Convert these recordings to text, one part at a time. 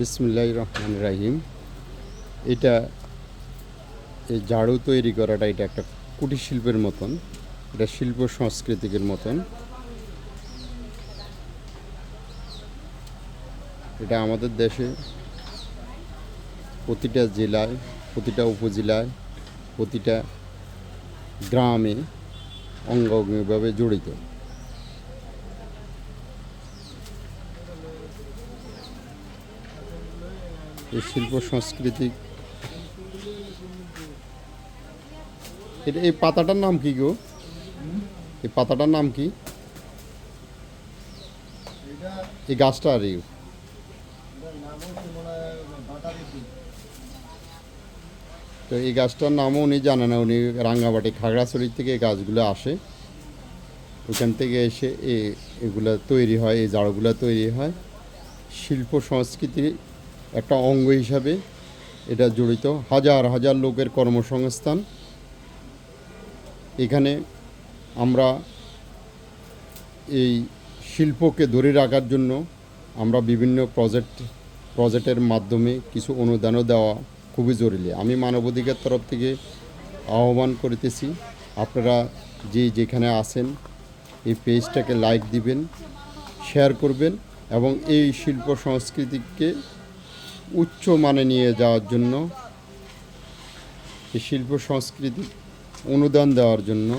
বিসমুল্লাহ রহমান রাহিম। এটা এই ঝাড়ু তৈরি করাটা এটা একটা কুটির শিল্পের মতন, এটা শিল্প সংস্কৃতিকের মতন। এটা আমাদের দেশে প্রতিটা জেলায়, প্রতিটা উপজেলায়, প্রতিটা গ্রামে অঙ্গভঙ্গিভাবে জড়িত। এই শিল্প, সংস্কৃতি। এটা এই পাতাটার নাম কি গো? এই পাতাটার নাম কি? এই গাছটা আর তো এই গাছটার নামও উনি জানে না, উনি রাঙ্গামাটি, খাগড়াছড়ি থেকে এই গাছগুলো আসে। ওখান থেকে এসে এগুলা তৈরি হয়, এই জাড়গুলো তৈরি হয়। শিল্প সংস্কৃতির একটা অঙ্গ হিসাবে এটা জড়িত, হাজার হাজার লোকের কর্মসংস্থান। এখানে আমরা এই শিল্পকে ধরে রাখার জন্য আমরা বিভিন্ন প্রজেক্ট, প্রজেক্টের মাধ্যমে কিছু অনুদানও দেওয়া খুবই জরুরি। আমি মানবাধিকার তরফ থেকে আহ্বান করিতেছি, আপনারা যে যেখানে আছেন এই পেজটাকে লাইক দিবেন, শেয়ার করবেন এবং এই শিল্প সংস্কৃতিকে উচ্চ মানে নিয়ে যাওয়ার জন্য, এই শিল্প সংস্কৃতি অনুদান দেওয়ার জন্য,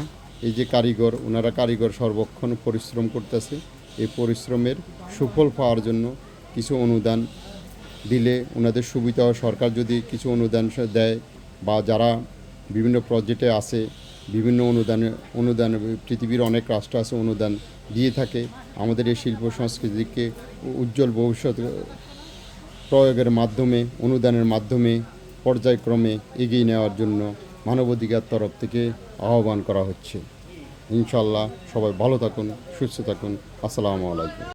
এই যে কারিগর, ওনারা কারিগর সর্বক্ষণ পরিশ্রম করতেছে, এই পরিশ্রমের সুফল পাওয়ার জন্য কিছু অনুদান দিলে ওনাদের সুবিধা হয়। সরকার যদি কিছু অনুদান দেয় বা যারা বিভিন্ন প্রজেক্টে আছে, বিভিন্ন অনুদানে, অনুদান পৃথিবীর অনেক রাষ্ট্র আছে, অনুদান দিয়ে থাকে, আমাদের এই শিল্প সংস্কৃতিকে উজ্জ্বল ভবিষ্যৎ প্রয়োগের মাধ্যমে, অনুদানের মাধ্যমে, পর্যায়ক্রমে এগিয়ে নেওয়ার জন্য মানবাধিকার তরফ থেকে আহ্বান করা হচ্ছে। ইনশাল্লাহ সবাই ভালো থাকুন, সুস্থ থাকুন। আসসালামু আলাইকুম।